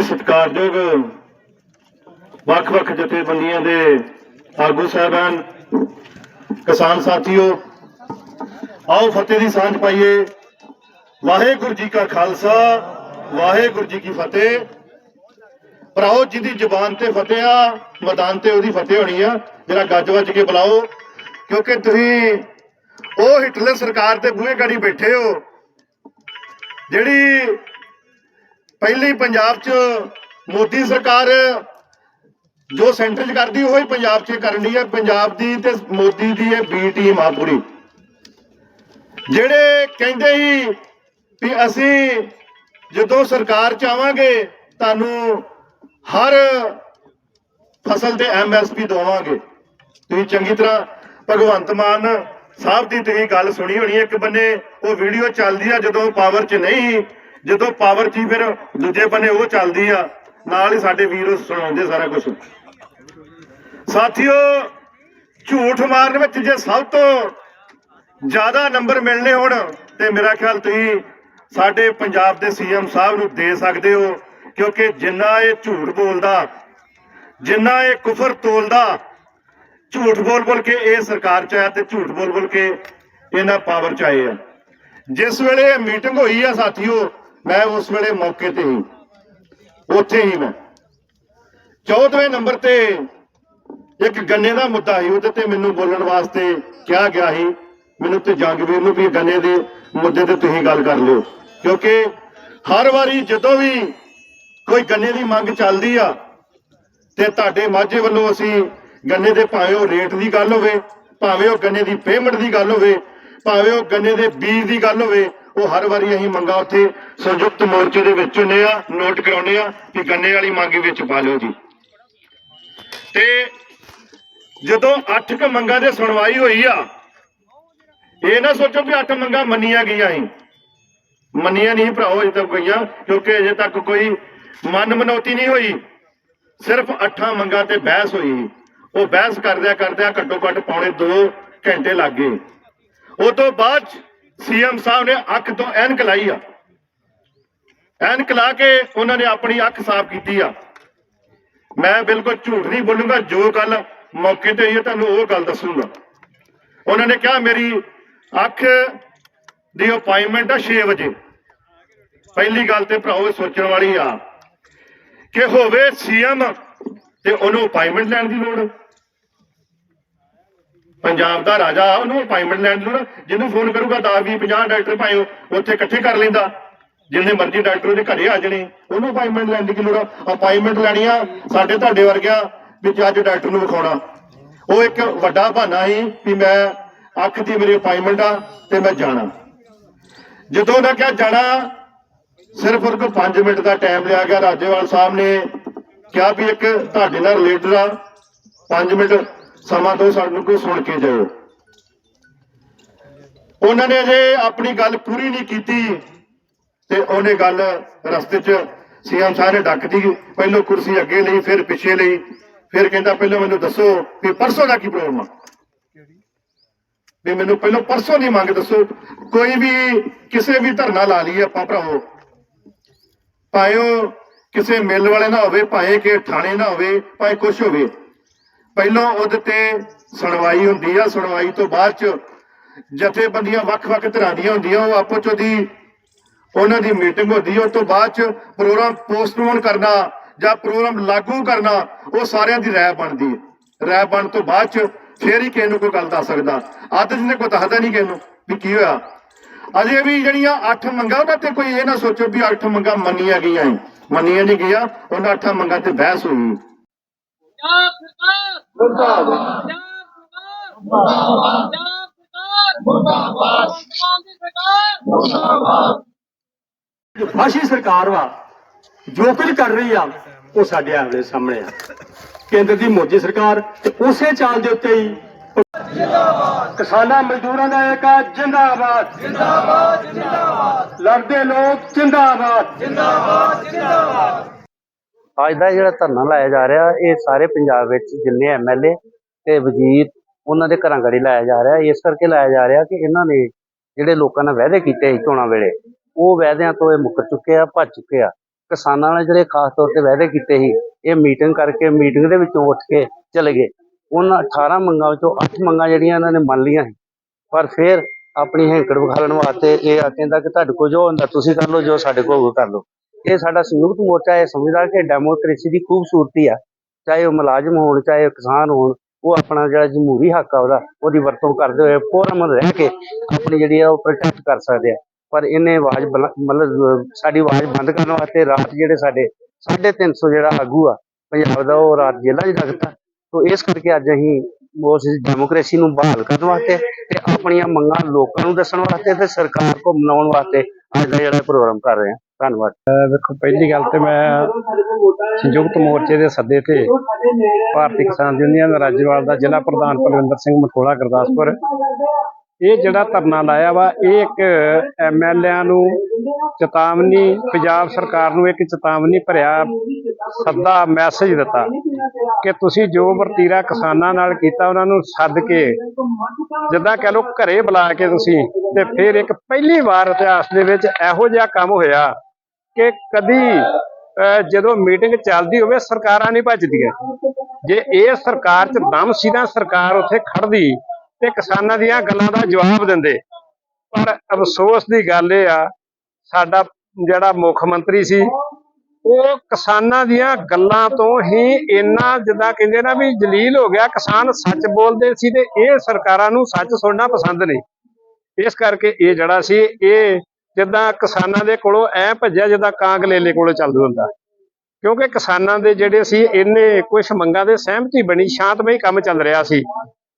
ਜੀ ਸਤਿਕਾਰਯੋਗ ਵੱਖ-ਵੱਖ ਜਥੇਬੰਦੀਆਂ ਦੇ ਆਗੂ ਸਾਹਿਬਾਨ, ਕਿਸਾਨ ਸਾਥੀਓ, ਆਓ ਫਤਿਹ ਦੀ ਸਾਂਝ ਪਾਈਏ। ਵਾਹਿਗੁਰੂ ਜੀ ਕਾ ਖਾਲਸਾ, ਵਾਹਿਗੁਰੂ ਜੀ ਕੀ ਫਤਿਹ। ਭਰਾਓ, ਜਿਹਦੀ ਜ਼ੁਬਾਨ ਤੇ ਫਤਿਹ ਆ, ਮੈਦਾਨ ਤੇ ਉਹਦੀ ਫਤਿਹ ਹੋਣੀ ਆ। ਜਿਹੜਾ ਗੱਜ ਵੱਜ ਕੇ ਬੁਲਾਓ, ਕਿਉਂਕਿ ਤੁਸੀਂ ਉਹ ਹਿਟਲਰ ਸਰਕਾਰ ਦੇ ਬੂਹੇ ਗਾੜੀ ਬੈਠੇ ਹੋ, ਜਿਹੜੀ ਪਹਿਲੀ ਪੰਜਾਬ 'ਚ ਮੋਦੀ ਸਰਕਾਰ ਜੋ ਸੈਂਟਰ 'ਚ ਕਰਦੀ, ਉਹ ਹੀ ਪੰਜਾਬ 'ਚ ਕਰਨ ਕਰਨੀ ਹੈ। ਪੰਜਾਬ ਦੀ ਤੇ ਮੋਦੀ ਦੀ ਇਹ ਬੀ ਟੀਮ ਆ ਪੂਰੀ। ਜਿਹੜੇ ਕਹਿੰਦੇ ਸੀ ਵੀ ਅਸੀਂ ਜਦੋਂ ਸਰਕਾਰ 'ਚ ਆਵਾਂਗੇ, ਤੁਹਾਨੂੰ ਹਰ ਫਸਲ ਤੇ ਐਮਐਸਪੀ ਦਵਾਵਾਂਗੇ ਤੁਸੀਂ ਚੰਗੀ ਤਰ੍ਹਾਂ ਭਗਵੰਤ ਮਾਨ ਸਾਹਿਬ ਦੀ ਤੁਸੀਂ ਗੱਲ ਸੁਣੀ ਹੋਣੀ ਹੈ। ਇੱਕ ਬੰਨੇ ਉਹ ਵੀਡੀਓ ਚੱਲਦੀ ਆ ਜਦੋਂ ਪਾਵਰ 'ਚ ਨਹੀਂ ਜਦੋਂ ਪਾਵਰ 'ਚ ਹੀ ਫਿਰ ਦੂਜੇ ਬੰਨੇ ਉਹ ਚੱਲਦੀ ਆ, ਨਾਲ ਹੀ ਸਾਡੇ ਵੀਰ ਸੁਣਾਉਂਦੇ ਸਾਰਾ ਕੁਝ ਸਾਥੀਓ, ਝੂਠ ਮਾਰਨ ਵਿੱਚ ਜੇ ਸਭ ਤੋਂ ਜ਼ਿਆਦਾ ਨੰਬਰ ਮਿਲਨੇ ਹੋਣ, ਤੇ ਮੇਰਾ ਖਿਆਲ ਤੁਸੀਂ ਸਾਡੇ ਪੰਜਾਬ ਦੇ ਸੀਐਮ ਸਾਹਿਬ ਨੂੰ ਦੇ ਸਕਦੇ ਹੋ, ਕਿਉਂਕਿ ਜਿੰਨਾ ਇਹ ਝੂਠ ਬੋਲਦਾ, ਜਿੰਨਾ ਇਹ ਕੁਫਰ ਤੋਲਦਾ, ਝੂਠ ਬੋਲ ਬੋਲ ਕੇ ਇਹ ਸਰਕਾਰ ਚ ਆਇਆ ਤੇ ਝੂਠ ਬੋਲ ਬੋਲ ਕੇ ਇਹਨਾਂ ਪਾਵਰ ਚ ਆਏ ਆ। ਜਿਸ ਵੇਲੇ ਮੀਟਿੰਗ ਹੋਈ ਆ ਸਾਥੀਓ ਮੈਂ ਉਸ ਵੇਲੇ ਮੌਕੇ ਤੇ ਹੀ ਉੱਥੇ ਹੀ ਮੈਂ। 14ਵੇਂ ਨੰਬਰ ਤੇ ਇੱਕ ਗੰਨੇ ਦਾ ਮੁੱਦਾ ਸੀ, ਉਹਦੇ ਤੇ ਮੈਨੂੰ ਬੋਲਣ ਵਾਸਤੇ ਕਿਹਾ ਗਿਆ ਸੀ। ਮੈਨੂੰ ਤੇ ਜੰਗਵੀਰ ਨੂੰ ਵੀ ਗੰਨੇ ਦੇ ਮੁੱਦੇ ਤੇ ਤੁਸੀਂ ਗੱਲ ਕਰ ਲਿਓ। ਕਿਉਂਕਿ ਹਰ ਵਾਰੀ ਜਦੋਂ ਵੀ ਕੋਈ ਗੰਨੇ ਦੀ ਮੰਗ ਚੱਲਦੀ ਆ, ਤੇ ਤੁਹਾਡੇ ਮਾਝੇ ਵੱਲੋਂ ਅਸੀਂ ਗੰਨੇ ਦੇ ਭਾਵੇਂ ਉਹ ਰੇਟ ਦੀ ਗੱਲ ਹੋਵੇ, ਭਾਵੇਂ ਉਹ ਗੰਨੇ ਦੀ ਪੇਮੈਂਟ ਦੀ ਗੱਲ ਹੋਵੇ, ਭਾਵੇਂ ਉਹ ਗੰਨੇ ਦੇ ਬੀਜ ਦੀ ਗੱਲ ਹੋਵੇ ਉਹ ਹਰ ਵਾਰੀ ਅਸੀਂ ਮੰਗਾ ਉੱਥੇ ਸੰਯੁਕਤ ਮੋਰਚੇ ਦੇ ਵਿੱਚ ਹੁੰਨੇ ਆ ਨੋਟ ਕਰਾਉਨੇ ਆ ਕਿ ਗੰਨੇ ਵਾਲੀ ਮੰਗ ਵਿੱਚ ਪਾ ਲਿਓ ਜੀ। ਤੇ ਜਦੋਂ ਅੱਠ ਕ ਮੰਗਾਂ ਦੇ ਸੁਣਵਾਈ ਹੋਈ ਆ, ਇਹ ਨਾ ਸੋਚੋ ਕਿ ਅੱਠ ਮੰਗਾਂ ਮੰਨੀਆਂ ਗਈਆਂ ਹੀ ਮੰਨੀਆਂ ਨਹੀਂ ਭਰਾਓ ਅਜੇ ਤੱਕ ਗਈਆਂ, ਕਿਉਂਕਿ ਅਜੇ ਤੱਕ ਕੋਈ ਮਨ ਮਨੌਤੀ ਨਹੀਂ ਹੋਈ। ਸਿਰਫ ਅੱਠਾਂ ਮੰਗਾਂ ਤੇ ਬਹਿਸ ਹੋਈ। ਉਹ ਬਹਿਸ ਕਰਦਿਆਂ ਕਰਦਿਆਂ ਘੱਟੋ ਘੱਟ ਪੌਣੇ 2 ਘੰਟੇ ਲੱਗ ਗਏ। ਉਹ ਤੋਂ ਬਾਅਦ ਸੀਐਮ ਸਾਹਿਬ ਨੇ ਅੱਖ ਤੋਂ ਐਨਕ ਲਾਈ ਆ। ਐਨਕ ਲਾ ਕੇ ਉਹਨਾਂ ਨੇ ਆਪਣੀ ਅੱਖ ਸਾਫ਼ ਕੀਤੀ ਆ। ਮੈਂ ਬਿਲਕੁਲ ਝੂਠ ਨਹੀਂ ਬੋਲੂੰਗਾ, ਜੋ ਗੱਲ ਮੌਕੇ ਤੇ ਹੋਈ ਹੈ ਤੁਹਾਨੂੰ ਉਹ ਗੱਲ ਦੱਸੂੰਗਾ। ਉਹਨਾਂ ਨੇ ਕਿਹਾ, ਮੇਰੀ ਅੱਖ ਦੀ ਅਪਾਇੰਟਮੈਂਟ ਆ 6 ਵਜੇ। ਪਹਿਲੀ ਗੱਲ ਤੇ ਭਰਾਓ ਸੋਚਣ ਵਾਲੀ ਆ ਕਿ ਹੋਵੇ ਸੀਐਮ ਤੇ ਉਹਨੂੰ ਅਪਾਇੰਟਮੈਂਟ ਲੈਣ ਦੀ ਲੋੜ। ਪੰਜਾਬ ਦਾ ਰਾਜਾ, ਉਹਨੂੰ ਅਪਾਇੰਟਮੈਂਟ ਲੈਣ ਦੀ ਲੋੜ ਜਿਹਨੂੰ ਫੋਨ ਕਰੂਗਾ 10 20 50 ਡਾਕਟਰ ਭਾਵੇਂ ਉੱਥੇ ਇਕੱਠੇ ਕਰ ਲੈਂਦਾ। ਜਿੰਨੇ ਮਰਜ਼ੀ ਡਾਕਟਰ ਉਹਦੇ ਘਰੇ ਆ ਜਾਣੇ, ਉਹਨੂੰ ਅਪਾਇੰਟਮੈਂਟ ਲੈਣ ਦੀ ਕੀ ਲੋੜ ਅਪਾਇੰਟਮੈਂਟ ਲੈਣੀ ਆ ਸਾਡੇ ਤੁਹਾਡੇ ਵਰਗਿਆਂ ਵਿੱਚ ਅੱਜ ਡਾਕਟਰ ਨੂੰ ਵਿਖਾਉਣਾ। ਉਹ ਇੱਕ ਵੱਡਾ ਬਹਾਨਾ ਸੀ ਵੀ ਮੈਂ ਅੱਖ ਦੀ ਮੇਰੀ ਅਪਾਇੰਟਮੈਂਟ ਆ ਤੇ ਮੈਂ ਜਾਣਾ। ਜਦੋਂ ਉਹਨਾਂ ਕਿਹਾ ਜਾਣਾ, ਸਿਰਫ ਉਹ ਕੋਲ 5 ਮਿੰਟ ਦਾ ਟਾਈਮ ਲਿਆ ਗਿਆ, ਰਾਜੇਵਾਲ ਸਾਹਿਬ ਨੇ ਕਿਹਾ ਵੀ ਇੱਕ ਤੁਹਾਡੇ ਨਾਲ ਰਿਲੇਟਡ ਆ। 5 ਮਿੰਟ ਸਮਾਂ ਤੋਂ ਸਾਨੂੰ ਕੋਈ ਸੁਣ ਕੇ ਜਾਓ। ਉਹਨਾਂ ਨੇ ਅਜੇ ਆਪਣੀ ਗੱਲ ਪੂਰੀ ਨਹੀਂ ਕੀਤੀ ਤੇ ਉਹਨੇ ਗੱਲ ਰਸਤੇ 'ਚ ਸੀਐਮ ਸਾਹਿਬ ਡੱਕਦੀ ਪਹਿਲੋਂ ਕੁਰਸੀ ਅੱਗੇ ਲਈ, ਫਿਰ ਪਿੱਛੇ ਲਈ, ਫਿਰ ਕਹਿੰਦਾ ਪਹਿਲਾਂ ਮੈਨੂੰ ਦੱਸੋ ਵੀ ਪਰਸੋਂ ਦਾ ਕੀ ਪ੍ਰੋਗਰਾਮ ਆ। ਵੀ ਮੈਨੂੰ ਪਹਿਲਾਂ ਪਰਸੋਂ ਦੀ ਮੰਗ ਦੱਸੋ, ਕੋਈ ਵੀ ਕਿਸੇ ਵੀ ਧਰਨਾ ਲਾ ਲਈਏ ਆਪਾਂ ਭਰਾਵੋ। ਭਾਵੇਂ ਉਹ ਕਿਸੇ ਮਿਲ ਵਾਲੇ ਨਾ ਹੋਵੇ ਭਾਵੇਂ ਕਿ ਥਾਣੇ ਨਾ ਹੋਵੇ ਭਾਵੇਂ ਕੁਝ ਹੋਵੇ। ਪਹਿਲਾਂ ਉਹਦੇ ਤੇ ਸੁਣਵਾਈ ਹੁੰਦੀ ਆ, ਸੁਣਵਾਈ ਤੋਂ ਬਾਅਦ ਚ ਜਥੇਬੰਦੀਆਂ ਵੱਖ-ਵੱਖ ਤਰ੍ਹਾਂ ਦੀਆਂ ਹੁੰਦੀਆਂ, ਉਹ ਆਪੋ ਚ ਉਹਦੀ ਉਹਨਾਂ ਦੀ ਮੀਟਿੰਗ ਹੁੰਦੀ ਹੈ ਉਸ ਤੋਂ ਬਾਅਦ ਚ ਪ੍ਰੋਗਰਾਮ ਪੋਸਟਪੋਨ ਕਰਨਾ ਜਾਂ ਪ੍ਰੋਗਰਾਮ ਲਾਗੂ ਕਰਨਾ, ਉਹ ਸਾਰਿਆਂ ਦੀ ਰਾਏ ਬਣਦੀ ਹੈ ਰਾਏ ਬਣ ਤੋਂ ਬਾਅਦ ਚ ਫੇਰ ਹੀ ਕਿਸੇ ਨੂੰ ਕੋਈ ਗੱਲ ਦੱਸ ਸਕਦਾ। ਅੱਜ ਜਿਹਨੇ ਕੋਈ ਦੱਸਦਾ ਨਹੀਂ ਕਿਸੇ ਨੂੰ ਵੀ ਕੀ ਹੋਇਆ। ਅਜੇ ਵੀ ਜਿਹੜੀਆਂ ਅੱਠ ਮੰਗਾਂ, ਉਹਨਾਂ ਤੇ ਕੋਈ ਇਹ ਨਾ ਸੋਚੋ ਵੀ ਅੱਠ ਮੰਗਾਂ ਮੰਨੀਆਂ ਗਈਆਂ ਏ। ਮੰਨੀਆਂ ਨਹੀਂ ਗਈਆਂ, ਉਹਨਾਂ ਅੱਠਾਂ ਮੰਗਾਂ ਤੇ ਬਹਿਸ ਹੋਈ। ਮੁਰਦਾਬਾਦ। ਮੁਰਦਾਬਾਦ ਫਾਸ਼ੀ ਸਰਕਾਰ ਵਾ ਜੋ ਕੁਝ ਕਰ ਰਹੀ ਆ ਉਹ ਸਾਡੇ ਆਮਲੇ ਸਾਹਮਣੇ ਆ। ਕੇਂਦਰ ਦੀ ਮੋਦੀ ਸਰਕਾਰ ਤੇ ਉਸੇ ਚਾਲ ਦੇ ਉੱਤੇ ਹੀ ਕਿਸਾਨਾਂ ਮਜ਼ਦੂਰਾਂ ਦਾ ਏਕਾ ਜਿੰਦਾਬਾਦ। ਜਿੰਦਾਬਾਦ ਜਿੰਦਾਬਾਦ। ਲੜਦੇ ਲੋਕ ਜਿੰਦਾਬਾਦ। ਅੱਜ ਦਾ ਜਿਹੜਾ ਧਰਨਾ ਲਾਇਆ ਜਾ ਰਿਹਾ, ਇਹ ਸਾਰੇ ਪੰਜਾਬ ਵਿੱਚ ਜਿੰਨੇ ਐਮਐਲਏ ਤੇ ਵਜ਼ੀਰ, ਉਹਨਾਂ ਦੇ ਘਰਾਂ ਘੜੀ ਲਾਇਆ ਜਾ ਰਿਹਾ। ਇਸ ਕਰਕੇ ਲਾਇਆ ਜਾ ਰਿਹਾ ਕਿ ਇਹਨਾਂ ਨੇ ਜਿਹੜੇ ਲੋਕਾਂ ਨਾਲ ਵਾਅਦੇ ਕੀਤੇ ਸੀ ਚੋਣਾਂ ਵੇਲੇ, ਉਹ ਵਾਅਦਿਆਂ ਤੋਂ ਇਹ ਮੁੱਕ ਚੁੱਕੇ ਆ, ਭੱਜ ਚੁੱਕੇ ਆ। ਕਿਸਾਨਾਂ ਨਾਲ ਜਿਹੜੇ ਖਾਸ ਤੌਰ ਤੇ ਵਾਅਦੇ ਕੀਤੇ ਸੀ, ਇਹ ਮੀਟਿੰਗ ਕਰਕੇ, ਮੀਟਿੰਗ ਦੇ ਵਿੱਚੋਂ ਉੱਠ ਕੇ ਚਲੇ ਗਏ। ਉਹਨਾਂ 18 ਮੰਗਾਂ ਵਿੱਚੋਂ 8 ਮੰਗਾਂ ਜਿਹੜੀਆਂ ਇਹਨਾਂ ਨੇ ਮੰਨ ਲਈਆਂ ਸੀ। ਪਰ ਫਿਰ ਆਪਣੀ ਹੈਂਕੜ ਵਿਖਾਲਣ ਵਾਸਤੇ ਇਹ ਆ ਕਹਿੰਦਾ ਕਿ ਤੁਹਾਡੇ ਕੋਲ ਜੋ ਹੁੰਦਾ, ਤੁਸੀਂ ਕਰ ਲਓ, ਜੋ ਸਾਡੇ ਕੋਲ ਹੋਊ ਕਰ ਲਓ। ਇਹ ਸਾਡਾ ਸੰਯੁਕਤ ਮੋਰਚਾ ਇਹ ਸਮਝਦਾ ਕਿ ਡੈਮੋਕ੍ਰੇਸੀ ਦੀ ਖੂਬਸੂਰਤੀ ਆ, ਚਾਹੇ ਉਹ ਮੁਲਾਜ਼ਮ ਹੋਣ, ਚਾਹੇ ਉਹ ਕਿਸਾਨ ਹੋਣ, ਉਹ ਆਪਣਾ ਜਿਹੜਾ ਜਮਹੂਰੀ ਹੱਕ ਆ ਉਹਦਾ, ਉਹਦੀ ਵਰਤੋਂ ਕਰਦੇ ਹੋਏ ਪੁਰਅਮਨ ਰਹਿ ਕੇ ਆਪਣੀ ਜਿਹੜੀ ਆ ਉਹ ਪ੍ਰੋਟੈਸਟ ਕਰ ਸਕਦੇ ਆ। ਪਰ ਇਹਨੇ ਆਵਾਜ਼ ਬੁਲ- ਮਤਲਬ ਸਾਡੀ ਆਵਾਜ਼ ਬੰਦ ਕਰਨ ਵਾਸਤੇ ਰਾਤ ਜਿਹੜੇ ਸਾਡੇ 350 ਜਿਹੜਾ ਆਗੂ ਆ, ਪੰਜਾਬ ਦਾ ਉਹ ਰਾਤ ਜੇਲ੍ਹਾਂ 'ਚ ਲੱਗਦਾ। ਤੋ ਇਸ ਕਰਕੇ ਅੱਜ ਅਸੀਂ ਉਸ ਡੈਮੋਕ੍ਰੇਸੀ ਨੂੰ ਬਹਾਲ ਕਰਨ ਵਾਸਤੇ ਤੇ ਆਪਣੀਆਂ ਮੰਗਾਂ ਲੋਕਾਂ ਨੂੰ ਦੱਸਣ ਵਾਸਤੇ ਤੇ ਸਰਕਾਰ ਕੋ ਮਨਾਉਣ ਵਾਸਤੇ ਅੱਜ ਦਾ ਜਿਹੜਾ ਪ੍ਰੋਗਰਾਮ ਕਰ ਰਹੇ ਹਾਂ। ਧੰਨਵਾਦ। ਵੇਖੋ, ਪਹਿਲੀ ਗੱਲ ਤੇ ਮੈਂ ਸੰਯੁਕਤ ਮੋਰਚੇ ਦੇ ਸੱਦੇ ਤੇ ਭਾਰਤੀ ਕਿਸਾਨ ਯੂਨੀਅਨ ਰਾਜੇਵਾਲ ਦਾ ਜ਼ਿਲ੍ਹਾ ਪ੍ਰਧਾਨ ਪਲਵਿੰਦਰ ਸਿੰਘ ਮਠੋਲਾ ਗੁਰਦਾਸਪੁਰ। ਇਹ ਜਿਹੜਾ ਧਰਨਾ ਲਾਇਆ ਵਾ, ਇਹ ਇੱਕ ਐਮਐਲਏਆਂ ਨੂੰ ਚੇਤਾਵਨੀ, ਪੰਜਾਬ ਸਰਕਾਰ ਨੂੰ ਇੱਕ ਚੇਤਾਵਨੀ ਭਰਿਆ ਸੱਦਾ ਮੈਸੇਜ ਦਿੱਤਾ ਕਿ ਤੁਸੀਂ ਜੋ ਵਰਤੀਰਾ ਕਿਸਾਨਾਂ ਨਾਲ ਕੀਤਾ, ਉਹਨਾਂ ਨੂੰ ਸੱਦ ਕੇ ਜਿੱਦਾਂ ਕਹ ਲੋ ਘਰੇ ਬੁਲਾ ਕੇ ਤੁਸੀਂ ਤੇ ਫਿਰ ਇੱਕ ਪਹਿਲੀ ਵਾਰ ਇਤਿਹਾਸ ਦੇ ਵਿੱਚ ਇਹੋ ਜਿਹਾ ਕੰਮ ਹੋਇਆ। ਕਿ ਕਦੀ ਜਦੋਂ ਮੀਟਿੰਗ ਚੱਲਦੀ ਹੋਵੇ ਸਰਕਾਰਾਂ ਨਹੀਂ ਭੱਜਦੀਆਂ। ਜੇ ਇਹ ਸਰਕਾਰ 'ਚ ਦਮ ਸੀ ਨਾ ਸਰਕਾਰ ਉੱਥੇ ਖੜਦੀ ਤੇ ਕਿਸਾਨਾਂ ਦੀਆਂ ਗੱਲਾਂ ਦਾ ਜਵਾਬ ਦਿੰਦੇ। ਪਰ ਅਫਸੋਸ ਦੀ ਗੱਲ ਇਹ ਆ, ਸਾਡਾ ਜਿਹੜਾ ਮੁੱਖ ਮੰਤਰੀ ਸੀ, ਉਹ ਕਿਸਾਨਾਂ ਦੀਆਂ ਗੱਲਾਂ ਤੋਂ ਹੀ ਇੰਨਾ ਜਿੱਦਾਂ ਕਹਿੰਦੇ ਨਾ ਵੀ ਜਲੀਲ ਹੋ ਗਿਆ, ਕਿਸਾਨ ਸੱਚ ਬੋਲਦੇ ਸੀ ਤੇ ਇਹ ਸਰਕਾਰਾਂ ਨੂੰ ਸੱਚ ਸੁਣਨਾ ਪਸੰਦ ਨਹੀਂ। ਇਸ ਕਰਕੇ ਇਹ ਜਿਹੜਾ ਸੀ, ਇਹ ਜਿੱਦਾਂ ਕਿਸਾਨਾਂ ਦੇ ਕੋਲੋਂ ਐ ਭੱਜਿਆ ਜਿੱਦਾਂ ਕਾਂਗਲੇਲੇ ਕੋਲੋਂ ਚੱਲਦਾ ਹੁੰਦਾ। ਕਿਉਂਕਿ ਕਿਸਾਨਾਂ ਦੇ ਜਿਹੜੇ ਸੀ ਇਹਨੇ ਕੁਝ ਮੰਗਾਂ ਦੇ ਸਹਿਮਤੀ ਬਣੀ, ਸ਼ਾਂਤਮਈ ਕੰਮ ਚੱਲ ਰਿਹਾ ਸੀ।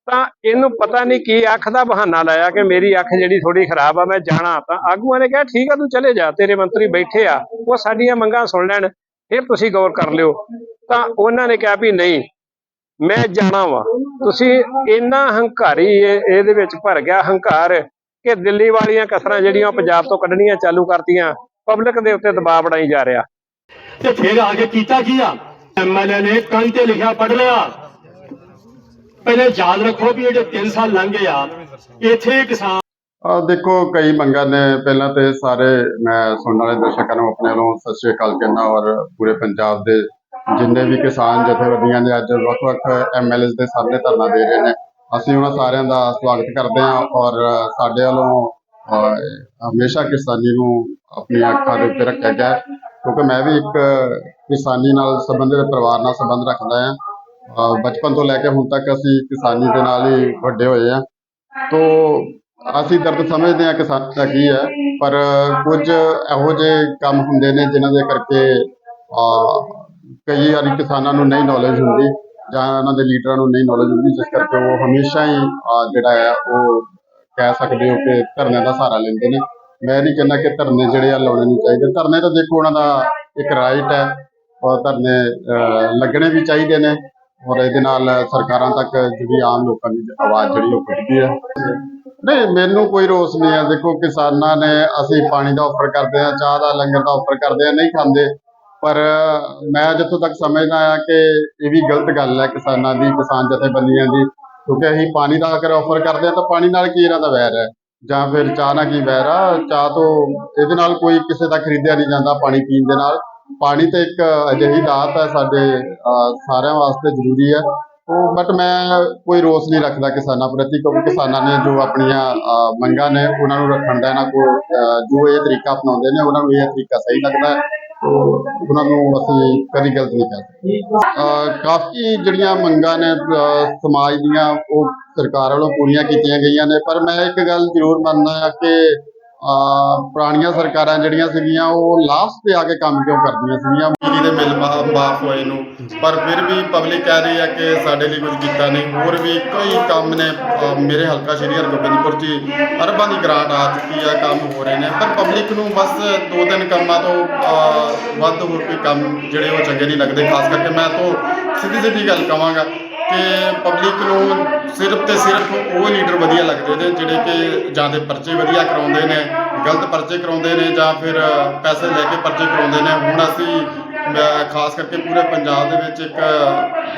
ਤਾਂ ਇਹਨੂੰ ਪਤਾ ਨਹੀਂ ਕੀ ਅੱਖ ਦਾ ਬਹਾਨਾ ਲਾਇਆ ਕਿ ਮੇਰੀ ਅੱਖ ਜਿਹੜੀ ਥੋੜੀ ਖਰਾਬ ਆ, ਮੈਂ ਜਾਣਾ ਤਾਂ ਆਗੂਆਂ ਨੇ ਕਿਹਾ, ਠੀਕ ਆ, ਤੂੰ ਚਲੇ ਜਾ, ਤੇਰੇ ਮੰਤਰੀ ਬੈਠੇ ਆ, ਉਹ ਸਾਡੀਆਂ ਮੰਗਾਂ ਸੁਣ ਲੈਣ, ਫਿਰ ਤੁਸੀਂ ਗੌਰ ਕਰ ਲਿਓ। ਤਾਂ ਉਹਨਾਂ ਨੇ ਕਿਹਾ ਵੀ ਨਹੀਂ, ਮੈਂ ਜਾਣਾ ਵਾ। ਤੁਸੀਂ ਇੰਨਾ ਹੰਕਾਰੀ ਇਹਦੇ ਵਿੱਚ ਭਰ ਗਿਆ, ਹੰਕਾਰ। ਕਿ ਦਿੱਲੀ ਵਾਲੀਆਂ ਕਸਰਾਂ ਜਿਹੜੀਆਂ ਉਹ ਪੰਜਾਬ ਤੋਂ ਕੱਢਣੀਆਂ ਚਾਲੂ ਕਰਤੀਆਂ ਪਬਲਿਕ ਦੇ ਉੱਤੇ ਦਬਾਅ ਬਣਾਈ ਜਾ ਰਿਹਾ। ਤੇ ਫਿਰ ਆ ਕੇ ਕੀਤਾ ਕੀ ਆ? ਐਮਐਲਏ ਨੇ ਕੰਨ ਤੇ ਲਿਖਿਆ ਪੜ ਲਿਆ। ਪਹਿਲੇ ਯਾਦ ਰੱਖੋ ਵੀ ਇਹ ਜੋ 3 ਸਾਲ ਲੰਘ ਗਏ ਆ ਇੱਥੇ ਕਿਸਾਨ ਆ ਦੇਖੋ ਕਈ ਮੰਗਾਂ ਨੇ ਪਹਿਲਾਂ ਤੇ ਸਾਰੇ ਮੈਂ ਸੁਣਨ ਵਾਲੇ ਦਰਸ਼ਕਾਂ ਨੂੰ ਆਪਣੇ ਵੱਲੋਂ ਸਤਿ ਸ਼੍ਰੀ ਅਕਾਲ ਕਹਿੰਦਾ ਔਰ ਪੂਰੇ ਪੰਜਾਬ ਦੇ ਜਿੰਨੇ ਵੀ ਕਿਸਾਨ ਜਥੇਬੰਦੀਆਂ ਨੇ ਅੱਜ ਵੱਖ-ਵੱਖ ਐਮਐਲਏਸ ਦੇ ਸਾਹਮਣੇ ਧਰਨਾ ਦੇ ਰਹੇ ਨੇ ਅਸੀਂ ਉਹਨਾਂ ਸਾਰਿਆਂ ਦਾ ਸਵਾਗਤ ਕਰਦੇ ਹਾਂ ਔਰ ਸਾਡੇ ਵੱਲੋਂ ਹਮੇਸ਼ਾ ਕਿਸਾਨੀ ਨੂੰ ਆਪਣੀਆਂ ਅੱਖਾਂ ਦੇ ਉੱਤੇ ਰੱਖਿਆ ਗਿਆ ਕਿਉਂਕਿ ਮੈਂ ਵੀ ਇੱਕ ਕਿਸਾਨੀ ਨਾਲ ਸੰਬੰਧਿਤ, ਪਰਿਵਾਰ ਨਾਲ ਸੰਬੰਧ ਰੱਖਦਾ ਹਾਂ। ਬਚਪਨ ਤੋਂ ਲੈ ਕੇ ਹੁਣ ਤੱਕ ਅਸੀਂ ਕਿਸਾਨੀ ਦੇ ਨਾਲ ਹੀ ਵੱਡੇ ਹੋਏ ਹਾਂ। ਤੋ, ਅਸੀਂ ਦਰਦ ਸਮਝਦੇ ਹਾਂ ਕਿਸਾਨ ਦਾ ਕੀ ਹੈ, ਪਰ ਕੁਝ ਇਹੋ ਜਿਹੇ ਕੰਮ ਹੁੰਦੇ ਨੇ ਜਿਨ੍ਹਾਂ ਦੇ ਕਰਕੇ ਕਈ ਵਾਰੀ ਕਿਸਾਨਾਂ ਨੂੰ ਨਹੀਂ ਨੌਲੇਜ ਹੁੰਦੀ। ਜਾਂ ਉਹਨਾਂ ਦੇ ਲੀਡਰਾਂ ਨੂੰ ਨਹੀਂ ਨੌਲੇਜ ਹੁੰਦੀ ਜਿਸ ਕਰਕੇ ਉਹ ਹਮੇਸ਼ਾ ਹੀ ਅਹ, ਜਿਹੜਾ ਹੈ ਉਹ ਕਹਿ ਸਕਦੇ ਹੋ ਕਿ ਧਰਨੇ ਦਾ ਸਹਾਰਾ ਲੈਂਦੇ ਨੇ। ਮੈਂ ਨਹੀਂ ਕਹਿੰਦਾ ਕਿ ਧਰਨੇ ਜਿਹੜੇ ਆ ਲਾਉਣੇ ਨਹੀਂ ਚਾਹੀਦੇ। ਧਰਨੇ ਤਾਂ ਦੇਖੋ ਉਹਨਾਂ ਦਾ ਇੱਕ ਰਾਈਟ ਹੈ ਔਰ ਧਰਨੇ ਅਹ, ਲੱਗਣੇ ਵੀ ਚਾਹੀਦੇ ਨੇ ਔਰ ਇਹਦੇ ਨਾਲ ਸਰਕਾਰਾਂ ਤੱਕ ਜਿਹੜੀ ਆਮ ਲੋਕਾਂ ਦੀ ਆਵਾਜ਼ ਜਿਹੜੀ ਉਹ ਪੁੱਜਦੀ ਹੈ। ਨਹੀਂ ਮੈਨੂੰ ਕੋਈ ਰੋਸ ਨਹੀਂ ਹੈ। ਦੇਖੋ ਕਿਸਾਨਾਂ ਨੇ ਅਸੀਂ ਪਾਣੀ ਦਾ ਆਫਰ ਕਰਦੇ ਹਾਂ ਚਾਹ ਦਾ ਲੰਗਰ ਦਾ ਆਫਰ ਕਰਦੇ ਹਾਂ ਨਹੀਂ ਖਾਂਦੇ। ਪਰ ਮੈਂ ਜਿੱਥੋਂ ਤੱਕ ਸਮਝਦਾ ਆ ਕਿ ਇਹ ਵੀ ਗਲਤ ਗੱਲ ਹੈ ਕਿਸਾਨਾਂ ਦੀ, ਕਿਸਾਨ ਜਥੇਬੰਦੀਆਂ ਦੀ, ਕਿਉਂਕਿ ਅਸੀਂ ਪਾਣੀ ਦਾ ਅਗਰ ਆਫਰ ਕਰਦੇ ਹਾਂ ਤਾਂ ਪਾਣੀ ਨਾਲ ਕੀ ਇਹਨਾਂ ਦਾ ਵੈਰ ਹੈ? ਜਾਂ ਫਿਰ ਚਾਹ ਨਾਲ ਕੀ ਵੈਰ ਆ? ਚਾਹ ਤੋਂ ਇਹਦੇ ਨਾਲ ਕੋਈ ਕਿਸੇ ਦਾ ਖਰੀਦਿਆ ਨਹੀਂ ਜਾਂਦਾ ਪਾਣੀ ਪੀਣ ਦੇ ਨਾਲ। ਪਾਣੀ ਤਾਂ ਇੱਕ ਅਜਿਹੀ ਦਾਤ ਹੈ ਸਾਡੇ ਸਾਰਿਆਂ ਵਾਸਤੇ ਜ਼ਰੂਰੀ ਹੈ। ਉਹ ਬਟ ਮੈਂ ਕੋਈ ਰੋਸ ਨਹੀਂ ਰੱਖਦਾ ਕਿਸਾਨਾਂ ਪ੍ਰਤੀ, ਕਿਉਂਕਿ ਕਿਸਾਨਾਂ ਨੇ ਜੋ ਆਪਣੀਆਂ ਮੰਗਾਂ ਨੇ ਉਹਨਾਂ ਨੂੰ ਰੱਖਣ ਦਾ ਇਹਨਾਂ ਕੋਲ ਜੋ ਇਹ ਤਰੀਕਾ ਅਪਣਾਉਂਦੇ ਨੇ, ਉਹਨਾਂ ਨੂੰ ਇਹ ਤਰੀਕਾ ਸਹੀ ਲੱਗਦਾ ਉਹਨਾਂ ਨੂੰ ਅਸੀਂ ਕਦੀ ਗਲਤ ਨਹੀਂ ਕਹਿ ਸਕਦੇ ਕਾਫੀ ਜਿਹੜੀਆਂ ਮੰਗਾਂ ਨੇ ਸਮਾਜ ਦੀਆਂ, ਉਹ ਸਰਕਾਰ ਵੱਲੋਂ ਪੂਰੀਆਂ ਕੀਤੀਆਂ ਗਈਆਂ ਨੇ। ਪਰ ਮੈਂ ਇੱਕ ਗੱਲ ਜ਼ਰੂਰ ਮੰਨਦਾ ਹਾਂ ਕਿ ਪੁਰਾਣੀਆਂ ਸਰਕਾਰਾਂ ਜਿਹੜੀਆਂ ਸੀਗੀਆਂ ਉਹ ਲਾਸਟ ਤੇ ਆ ਕੇ ਕੰਮ ਕਿਉਂ ਕਰਦੀਆਂ ਸੀਗੀਆਂ? ਬਿਜਲੀ ਦੇ ਬਿੱਲ ਮਾ- ਮਾਫ ਹੋਏ ਨੂੰ। ਪਰ ਫਿਰ ਵੀ ਪਬਲਿਕ ਕਹਿ ਰਹੀ ਹੈ ਕਿ ਸਾਡੇ ਲਈ ਕੁਝ ਕੀਤਾ ਨਹੀਂ। ਹੋਰ ਵੀ ਕਈ ਕੰਮ ਨੇ ਅਹ, ਮੇਰੇ ਹਲਕਾ ਸ਼੍ਰੀ ਹਰਗੋਬਿੰਦਪੁਰ 'ਚ ਅਰਬਾਂ ਦੀ ਗ੍ਰਾਂਟ ਆ ਚੁੱਕੀ ਆ ਕੰਮ ਹੋ ਰਹੇ ਨੇ। ਪਰ ਪਬਲਿਕ ਨੂੰ ਬਸ ਦੋ ਤਿੰਨ ਕੰਮਾਂ ਤੋਂ ਅਹ, ਵੱਧ ਹੋਰ ਕੋਈ ਕੰਮ ਜਿਹੜੇ ਉਹ ਚੰਗੇ ਨਹੀਂ ਲੱਗਦੇ। ਖਾਸ ਕਰਕੇ ਮੈਂ ਤੋਂ ਸਿੱਧੀ ਸਿੱਧੀ ਗੱਲ ਕਵਾਂਗਾ। ਕਿ ਪਬਲਿਕ ਨੂੰ ਸਿਰਫ ਤੇ ਸਿਰਫ ਉਹ ਲੀਡਰ ਵਧੀਆ ਲੱਗਦੇ ਨੇ ਜਿਹੜੇ ਕਿ ਜਾਂ ਤੇ ਪਰਚੇ ਵਧੀਆ ਕਰਾਉਂਦੇ ਨੇ, ਗਲਤ ਪਰਚੇ ਕਰਾਉਂਦੇ ਨੇ ਜਾਂ ਫਿਰ ਪੈਸੇ ਲੈ ਕੇ ਪਰਚੇ ਕਰਾਉਂਦੇ ਨੇ। ਹੁਣ ਅਸੀਂ, ਮੈਂ ਖਾਸ ਕਰਕੇ ਪੂਰੇ ਪੰਜਾਬ ਦੇ ਵਿੱਚ ਇੱਕ,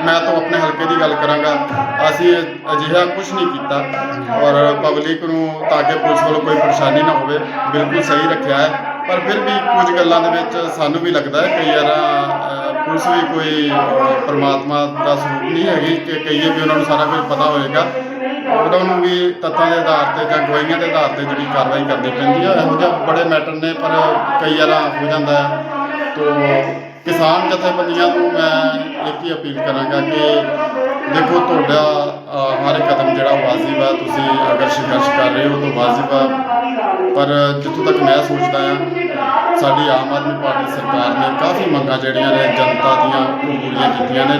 ਮੈਂ ਤਾਂ ਆਪਣੇ ਹਲਕੇ ਦੀ ਗੱਲ ਕਰਾਂਗਾ, ਅਸੀਂ ਅਜਿਹਾ ਕੁਝ ਨਹੀਂ ਕੀਤਾ ਔਰ ਪਬਲਿਕ ਨੂੰ ਤਾਂ ਕਿ ਪੁਲਿਸ ਵੱਲੋਂ ਕੋਈ ਪਰੇਸ਼ਾਨੀ ਨਾ ਹੋਵੇ, ਬਿਲਕੁਲ ਸਹੀ ਰੱਖਿਆ ਹੈ। ਪਰ ਫਿਰ ਵੀ ਕੁਝ ਗੱਲਾਂ ਦੇ ਵਿੱਚ ਸਾਨੂੰ ਵੀ ਲੱਗਦਾ ਹੈ, ਕਈ ਯਾਰ ਅਹ, ਵੀ ਕੋਈ ਪਰਮਾਤਮਾ ਦਾ ਸਰੂਪ ਨਹੀਂ ਹੈਗੀ ਕਿ ਕਹੀਏ ਵੀ ਉਹਨਾਂ ਨੂੰ ਸਾਰਾ ਕੁਝ ਪਤਾ ਹੋਏਗਾ। ਉਹਨਾਂ ਨੂੰ ਵੀ ਤੱਤਾਂ ਦੇ ਆਧਾਰ ਤੇ ਜਾਂ ਗਵਾਹੀਆਂ ਦੇ ਆਧਾਰ ਤੇ ਜਿਹੜੀ ਕਾਰਵਾਈ ਕਰਨੀ ਪੈਂਦੀ ਹੈ ਇਹੋ ਜਿਹਾ ਬੜੇ ਮੈਟਰ ਨੇ ਪਰ ਕਈ ਵਾਰ ਹੋ ਜਾਂਦਾ ਹੈ। ਤੋ ਕਿਸਾਨ ਜਥੇਬੰਦੀਆਂ ਨੂੰ ਮੈਂ ਇੱਕ ਹੀ ਅਪੀਲ ਕਰਾਂਗਾ ਕਿ ਦੇਖੋ ਤੁਹਾਡਾ ਹਰ ਕਦਮ ਜਿਹੜਾ ਵਾਜਿਬ ਹੈ ਤੁਸੀਂ ਅਗਰ ਸੰਘਰਸ਼ ਕਰ ਰਹੇ ਹੋ ਤਾਂ ਵਾਜਿਬ ਹੈ ਪਰ ਜਿੱਥੋਂ ਤੱਕ ਮੈਂ ਸੋਚਦਾ ਹਾਂ ਸਾਡੀ ਆਮ ਆਦਮੀ ਪਾਰਟੀ ਸਰਕਾਰ ਨੇ ਕਾਫੀ ਮੰਗਾਂ ਜਿਹੜੀਆਂ ਨੇ ਜਨਤਾ ਦੀਆਂ ਉਹ ਪੂਰੀਆਂ ਕੀਤੀਆਂ ਨੇ।